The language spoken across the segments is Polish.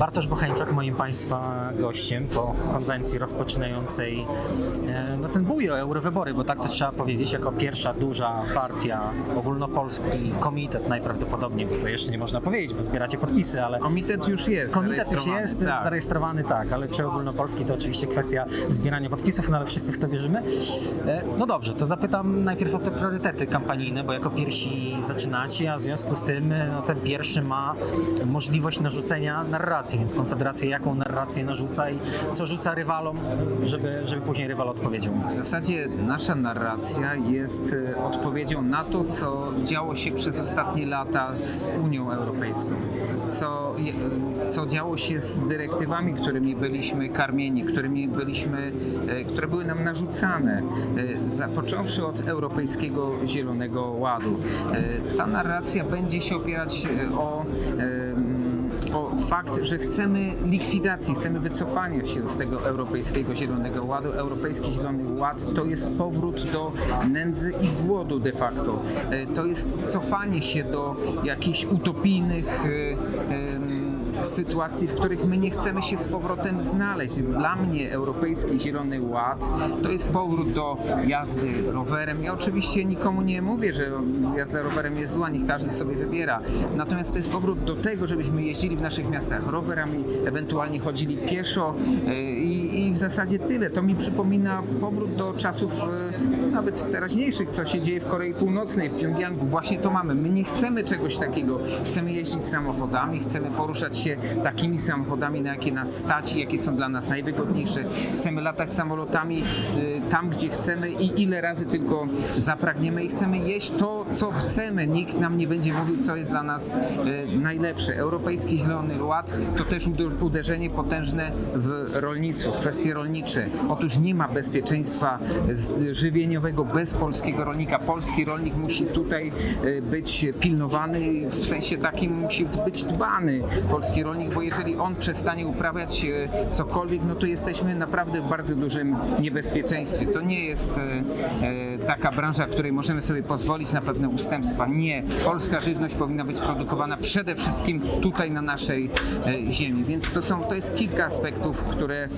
Bartosz Bocheńczak, moim Państwa gościem po konwencji rozpoczynającej e, no, ten bój o eurowybory, bo tak to trzeba powiedzieć, jako pierwsza duża partia, ogólnopolski komitet najprawdopodobniej, bo to jeszcze nie można powiedzieć, bo zbieracie podpisy, ale Komitet już jest. Komitet już jest tak. zarejestrowany, tak, ale czy ogólnopolski to oczywiście kwestia zbierania podpisów, no ale wszyscy w to wierzymy. E, No dobrze, to zapytam najpierw o te priorytety kampanijne, bo jako pierwsi zaczynacie, a w związku z tym e, no, ten pierwszy ma możliwość narzucenia narracji, więc Konfederacja jaką narrację narzuca i co rzuca rywalom, żeby, żeby później rywal odpowiedział. W zasadzie nasza narracja jest e, odpowiedzią na to, co działo się przez ostatnie lata z Unią Europejską. Co, e, co działo się z dyrektywami, którymi byliśmy karmieni, którymi byliśmy, e, które były nam narzucane, e, za- począwszy od Europejskiego Zielonego Ładu. Ta narracja będzie się opierać o o fakt, że chcemy likwidacji, chcemy wycofania się z tego Europejskiego Zielonego Ładu. Europejski Zielony Ład to jest powrót do nędzy i głodu de facto. E, To jest cofanie się do jakichś utopijnych e, sytuacji, w których my nie chcemy się z powrotem znaleźć. Dla mnie Europejski Zielony Ład to jest powrót do jazdy rowerem. Ja oczywiście nikomu nie mówię, że jazda rowerem jest zła, niech każdy sobie wybiera. Natomiast to jest powrót do tego, żebyśmy jeździli w naszych miastach rowerami, ewentualnie chodzili pieszo e, i, i w zasadzie tyle. To mi przypomina powrót do czasów e, nawet teraźniejszych, co się dzieje w Korei Północnej, w Pjongjangu. Właśnie to mamy. My nie chcemy czegoś takiego. Chcemy jeździć samochodami, chcemy poruszać się takimi samochodami, na jakie nas stać i jakie są dla nas najwygodniejsze. Chcemy latać samolotami y, tam, gdzie chcemy i ile razy tylko zapragniemy i chcemy jeść to, co chcemy. Nikt nam nie będzie mówił, co jest dla nas y, najlepsze. Europejski Zielony Ład to też uderzenie potężne w rolnictwo, w kwestie rolnicze. Otóż nie ma bezpieczeństwa żywieniowego bez polskiego rolnika. Polski rolnik musi tutaj y, być pilnowany, w sensie takim musi być dbany polski rolnik, bo jeżeli on przestanie uprawiać e, cokolwiek, no to jesteśmy naprawdę w bardzo dużym niebezpieczeństwie. To nie jest e, e, taka branża, której możemy sobie pozwolić na pewne ustępstwa. Nie. Polska żywność powinna być produkowana przede wszystkim tutaj na naszej ziemi. Więc to, są, to jest kilka aspektów, które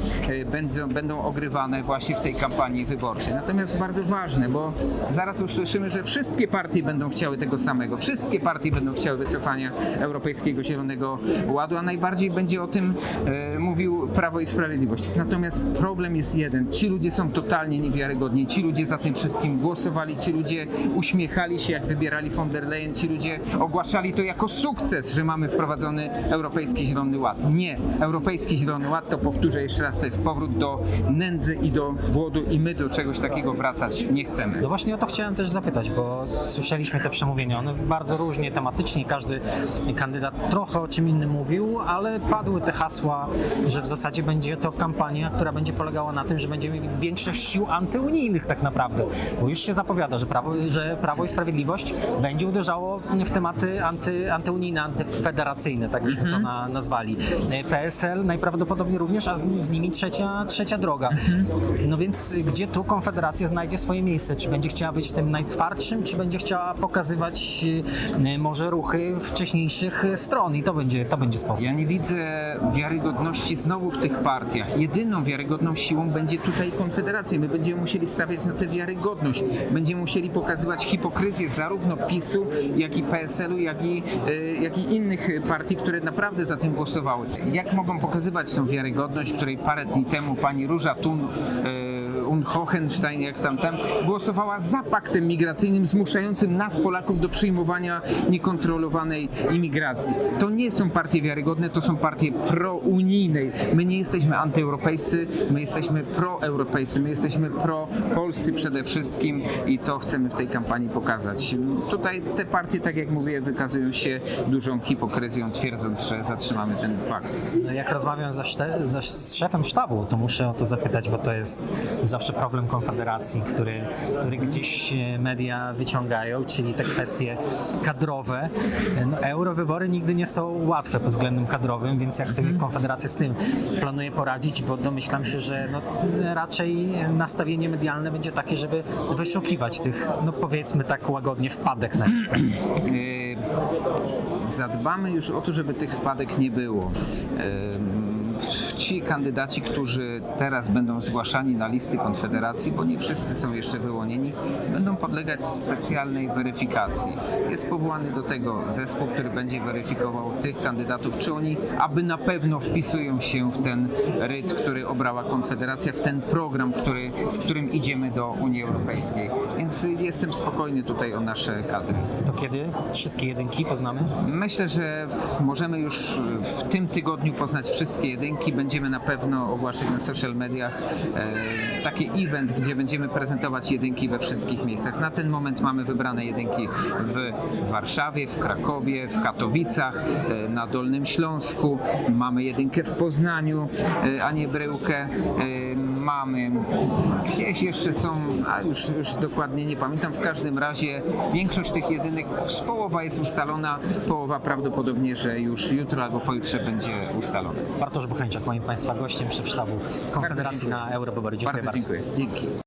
będą, będą ogrywane właśnie w tej kampanii wyborczej. Natomiast bardzo ważne, bo zaraz usłyszymy, że wszystkie partie będą chciały tego samego. Wszystkie partie będą chciały wycofania Europejskiego Zielonego Ładu, a najbardziej będzie o tym e, mówił Prawo i Sprawiedliwość. Natomiast problem jest jeden. Ci ludzie są totalnie niewiarygodni. Ci ludzie za tym wszystkim głosowali, ci ludzie uśmiechali się, jak wybierali von der Leyen, ci ludzie ogłaszali to jako sukces, że mamy wprowadzony Europejski Zielony Ład. Nie. Europejski Zielony Ład, to powtórzę jeszcze raz, to jest powrót do nędzy i do głodu i my do czegoś takiego wracać nie chcemy. No właśnie o to chciałem też zapytać, bo słyszeliśmy te przemówienia, one bardzo różnie tematycznie, każdy kandydat trochę o czym innym mówił, ale padły te hasła, że w zasadzie będzie to kampania, która będzie polegała na tym, że będziemy mieli większość sił antyunijnych tak naprawdę, bo już się zapowiada, że Prawo, że Prawo i Sprawiedliwość będzie uderzało w tematy anty, antyunijne, antyfederacyjne, tak byśmy to na, nazwali. PSL najprawdopodobniej również, a z, z nimi trzecia, trzecia droga. No więc gdzie tu Konfederacja znajdzie swoje miejsce? Czy będzie chciała być tym najtwardszym, czy będzie chciała pokazywać e, może ruchy wcześniejszych stron i to będzie, to będzie sposób. Ja nie widzę wiarygodności znowu w tych partiach. Jedyną wiarygodną siłą będzie tutaj Konfederacja. My będziemy musieli stawiać na tę wiarygodność. Będziemy musieli pokazywać hipokryzję zarówno PiSu, jak i PSL-u, jak i, y, jak i innych partii, które naprawdę za tym głosowały. Jak mogą pokazywać tą wiarygodność, której parę dni temu pani Róża Thun Hohenstein, jak tam tam, głosowała za paktem migracyjnym zmuszającym nas, Polaków, do przyjmowania niekontrolowanej imigracji. To nie są partie wiarygodne, to są partie prounijne. My nie jesteśmy antyeuropejscy, my jesteśmy proeuropejscy, my jesteśmy propolscy przede wszystkim i to chcemy w tej kampanii pokazać. Tutaj te partie, tak jak mówię, wykazują się dużą hipokryzją, twierdząc, że zatrzymamy ten pakt. No, Jak rozmawiam ze, ze szefem sztabu, to muszę o to zapytać, bo to jest zawsze problem Konfederacji, który, który gdzieś e, media wyciągają, czyli te kwestie kadrowe. No, eurowybory nigdy nie są łatwe pod względem kadrowym, więc jak sobie Konfederacja z tym planuje poradzić, bo domyślam się, że no, raczej nastawienie medialne będzie takie, żeby wyszukiwać tych, no powiedzmy tak łagodnie, wpadek na listę. Zadbamy już o to, żeby tych wpadek nie było. Em, Ci kandydaci, którzy teraz będą zgłaszani na listy Konfederacji, bo nie wszyscy są jeszcze wyłonieni, będą podlegać specjalnej weryfikacji. Jest powołany do tego zespół, który będzie weryfikował tych kandydatów, czy oni aby na pewno wpisują się w ten ryt, który obrała Konfederacja, w ten program, który, z którym idziemy do Unii Europejskiej. Więc jestem spokojny tutaj o nasze kadry. To kiedy wszystkie jedynki poznamy? Myślę, że możemy już w tym tygodniu poznać wszystkie jedynki. Będziemy na pewno ogłaszać na social mediach e, taki event, gdzie będziemy prezentować jedynki we wszystkich miejscach. Na ten moment mamy wybrane jedynki w Warszawie, w Krakowie, w Katowicach, e, na Dolnym Śląsku. Mamy jedynkę w Poznaniu, e, a nie Bryłkę. E, mamy gdzieś jeszcze są, a już, już dokładnie nie pamiętam. W każdym razie większość tych jedynek, połowa jest ustalona, połowa prawdopodobnie, że już jutro albo pojutrze będzie ustalona. Bartosz Buchęciak, moim Państwa gościem, szef sztabu Konfederacji na Eurowybory. Dziękuję bardzo bardzo. dziękuję. Dzięki.